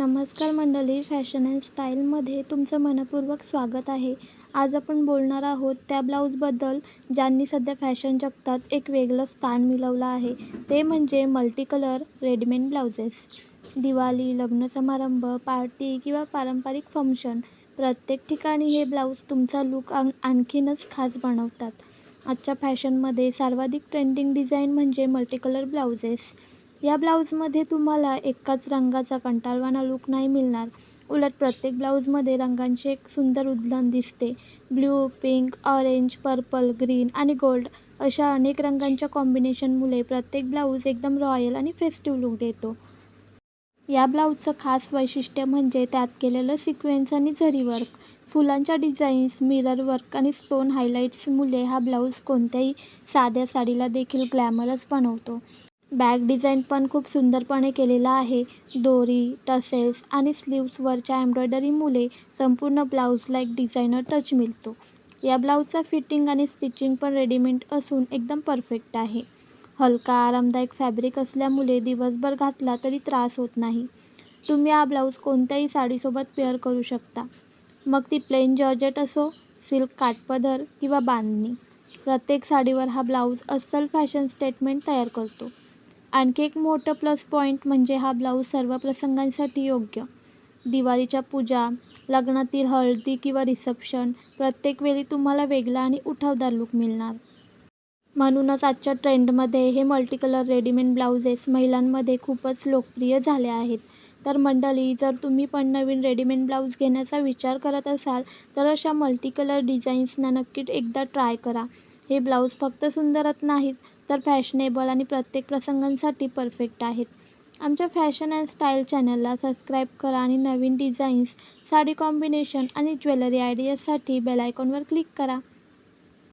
नमस्कार मंडळी fashion and स्टाईलमध्ये तुमचं मनपूर्वक स्वागत आहे. आज आपण बोलणार आहोत त्या ब्लाऊजबद्दल ज्यांनी सध्या फॅशन जगतात एक वेगळं स्थान मिळवलं आहे. ते म्हणजे multi colour readymade blouses. Diwali लग्न समारंभ पार्टी किंवा पारंपरिक फंक्शन प्रत्येक ठिकाणी हे ब्लाऊज तुमचा लूक आण आणखीनच खास बनवतात. आजच्या फॅशनमध्ये सर्वाधिक ट्रेंडिंग डिझाईन म्हणजे मल्टी कलर ब्लाउजेस. या ब्लाऊजमध्ये तुम्हाला एकाच रंगाचा कंटाळवाणा लूक नाही मिळणार. उलट प्रत्येक ब्लाऊजमध्ये रंगांचे एक सुंदर उधळण दिसते. Blue pink orange purple green आणि गोल्ड अशा अनेक रंगांच्या कॉम्बिनेशनमुळे प्रत्येक ब्लाऊज एकदम रॉयल आणि फेस्टिव्ह लूक देतो. या ब्लाऊजचं खास वैशिष्ट्य म्हणजे त्यात केलेलं सिक्वेन्स आणि झरी वर्क फुलांच्या डिझाईन्स मिरर वर्क आणि स्टोन हायलाईट्समुळे हा ब्लाऊज कोणत्याही साध्या साडीला देखील ग्लॅमरस बनवतो. बॅक डिझाईन पण खूप सुंदरपणे केलेला आहे. दोरी टसेल्स आणि स्लीव्सवरच्या एम्ब्रॉयडरीमुळे संपूर्ण ब्लाऊजला एक डिझायनर टच मिळतो. या ब्लाऊजचा फिटिंग आणि स्टिचिंग पण रेडीमेड असून एकदम परफेक्ट आहे. हलका आरामदायक फॅब्रिक असल्यामुळे दिवसभर घातला तरी त्रास होत नाही. तुम्ही हा ब्लाऊज कोणत्याही साडीसोबत पेअर करू शकता. मग ती प्लेन जॉर्जेट असो सिल्क काटपदर किंवा बांधणी. प्रत्येक साडीवर हा ब्लाऊज अस्सल फॅशन स्टेटमेंट तयार करतो. आणखी एक मोठं प्लस पॉईंट म्हणजे हा ब्लाऊज सर्व प्रसंगांसाठी योग्य. दिवाळीच्या पूजा लग्नातील हळदी किंवा रिसेप्शन प्रत्येक वेळी तुम्हाला वेगळा आणि उठावदार लूक मिळणार. म्हणूनच आजच्या ट्रेंडमध्ये हे मल्टी कलर रेडीमेड ब्लाउजेस महिलांमध्ये खूपच लोकप्रिय झाले आहेत. तर मंडळी जर तुम्ही पण नवीन रेडीमेड ब्लाऊज घेण्याचा विचार करत असाल तर अशा मल्टी कलर डिझाईन्सना नक्की एकदा ट्राय करा. हे ब्लाऊज फक्त सुंदरच नाहीत तर फॅशनेबल आणि प्रत्येक प्रसंगांसाठी परफेक्ट आहेत. आमच्या फॅशन अँड स्टाईल चॅनलला सबस्क्राईब करा आणि नवीन डिझाईन्स साडी कॉम्बिनेशन आणि ज्वेलरी आयडियासाठी बेल आयकॉनवर क्लिक करा.